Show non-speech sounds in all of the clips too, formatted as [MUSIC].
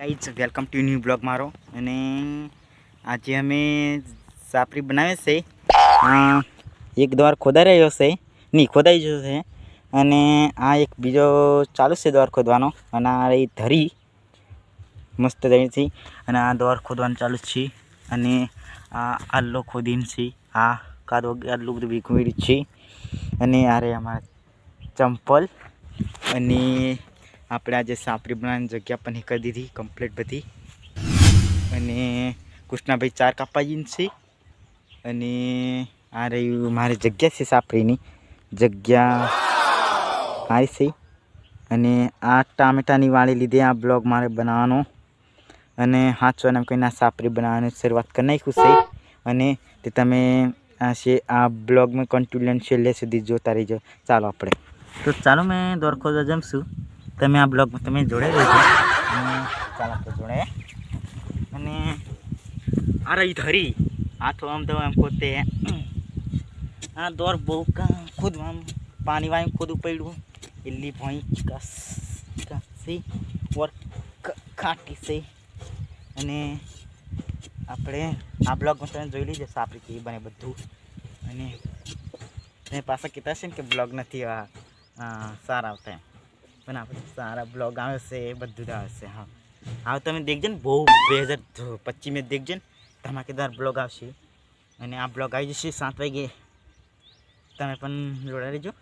Guys welcome to new blog મારો. અને આજે અમે સાપરી બનાવે છે. એક દ્વાર ખોદાઈ રહ્યો છે. નહીં, ખોદાઈ ગયો છે. અને આ એક બીજો ચાલુ છે દ્વાર ખોદવાનો. અને આ રહી ધરી. મસ્ત ધરી છે અને આ દ્વાર ખોદવાનું ચાલુ છે. અને આ આલ્લો ખોદીને છે. આ કાદો આટલું બધું ભીગું છે. અને આ રહી અમારા ચંપલ. અને આપણે આજે સાપરી બનાવવાની જગ્યા પણ કરી દીધી કમ્પ્લીટ બધી. અને કૃષ્ણાભાઈ ચાર કાપાજીને છે. અને આ રહ્યું મારી જગ્યા છે સાપરીની જગ્યા મારી છે. અને આ ટામેટાની વાળી લીધે આ બ્લોગ મારે બનાવવાનો. અને હાચવાને એમ કહીને આ સાપરી બનાવવાની શરૂઆત કરી નાખ્યું છે. અને તે તમે આ છે, આ બ્લોગમાં કન્ટિન્યુ છેલ્લે સુધી જોતા રહીજો. ચાલો આપણે. તો ચાલો મેં દોરખોજા જમશું. તમે આ બ્લોગમાં તમે જોડાઈ રહેજો અને ચાલો આપણે જોડાય અને આ રહી ધરી. હાથો આમ તો આમ પોતે. આ દોર બહુ કાં ખોદવા આમ પાણી વાળી ખોદવું પડ્યું એલી ભોઈ કસ કસી વર ખાટી છે. અને આપણે આ બ્લોગમાં તમે જોઈ લીધો સાપરી કેવી બને બધું. અને તમે પાછા કહેતા છે ને કે બ્લોગ નથી આ આ સારા આવતા એમ. પણ આપણે સારા બ્લોગ આવે છે એ બધું જ આવે છે હા. હવે તમે દેખજો ને બહુ બે હજાર પચીસમાં દેખજો ને ધમાકેદાર બ્લોગ આવશે. અને આ બ્લોગ આવી જશે સાત વાગે. તમે પણ જોડાઈ લેજો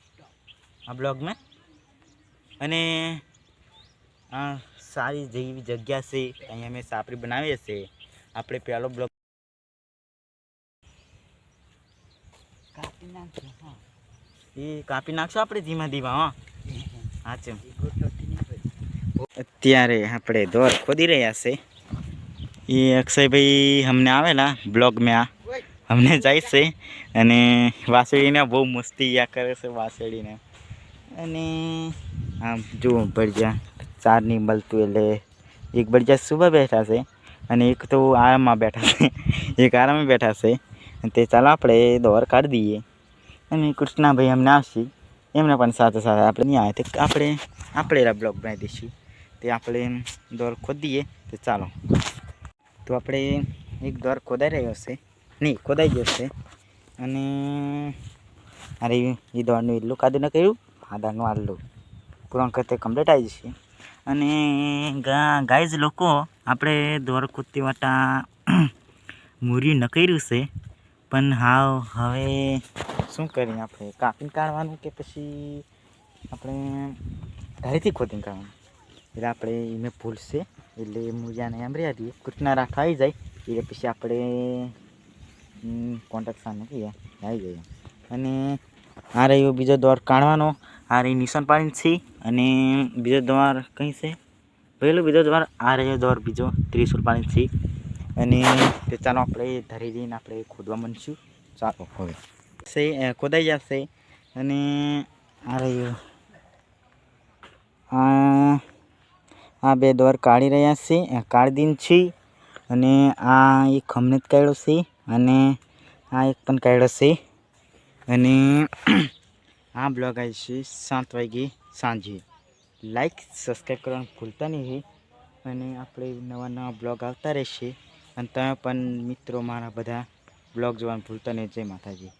આ બ્લોગમાં અને આ સારી જેવી જગ્યા છે અહીંયા અમે સાપરી બનાવીએ છીએ. આપણે પહેલો બ્લોગ કાપી નાખશો હા. એ કાપી નાખશો આપણે ધીમા ધીમા હા. ચમ અત્યારે આપણે દોર ખોદી રહ્યા છે. એ અક્ષયભાઈ અમને આવેલા બ્લોગમાં. અમને જાય છે અને વાસળીને બહુ મસ્તી યા કરે છે વાસળીને. અને આમ જુઓ ભરજા ચારની મળતું એટલે એક ભરજા સુબહ બેઠા છે અને એક તો આરામમાં બેઠા છે. એક આરામે બેઠા છે. તે ચાલો આપણે દોર કાઢી દઈએ. અને કૃષ્ણાભાઈ અમને આવશે. એમને પણ સાથે સાથે આપણે નહીં આવે. તો આપણે આપણે બ્લોગ બનાવી દઈશું. તે આપણે દોર ખોદીએ, તો ચાલો. તો આપણે એક દોર ખોદાઈ રહ્યો છે નહીં, ખોદાઈ ગયો છે. અને અરે, એ દોરનું એટલું કાદું ન કર્યું? આદાનું આટલું. પૂરણ કરતે કમ્પ્લીટ આવી જશે. અને ગાઈઝ લોકો, આપણે દોર ખોદતી વાટા [COUGHS] મૂર્યું ન કર્યું છે. પણ હાવ, હવે શું કરીએ આપણે? કાપીને કાઢવાનું કે પછી આપણે ઘરેથી ખોદીને કાઢવાનું? એટલે આપણે એમાં ભૂલશે, એટલે મૂળિયાને એમ રહ્યા દઈએ કૃષ્ણા રાખ આવી જાય, એટલે પછી આપણે કોન્ટેક્ટ સામે કહીએ, આવી જઈએ. અને આ રહ્યો બીજો દોર કાઢવાનો. આ રહી નિશાન પાડીને છે અને બીજો દ્વાર કઈ છે? પહેલો બીજો દ્વાર, આ રહ્યો દોર બીજો ત્રિશુલ પાણી છે અને તે ચાલો આપણે ધરી જઈને આપણે ખોદવા માંડશું. ચાલો, હવે. અ, ખોદાઈ જશે. અને આ રહ્યું. આ આ બે દોર કાઢી રહ્યા છે કાળદીન છે. અને આ એક અમને જ કાઢ્યો છે અને આ એક પણ કાઢ્યો છે. અને [CLEARS THROAT] આ બ્લોગ આવી છે સાત વાગે સાંજે. લાઈક સબસ્ક્રાઈબ કરવાનું ભૂલતા નહીં. અને આપણે નવા નવા બ્લોગ આવતા રહેશે. અને તમે પણ મિત્રો મારા બધા બ્લોગ જોવાનું ભૂલતા નહીં. જય માતાજી.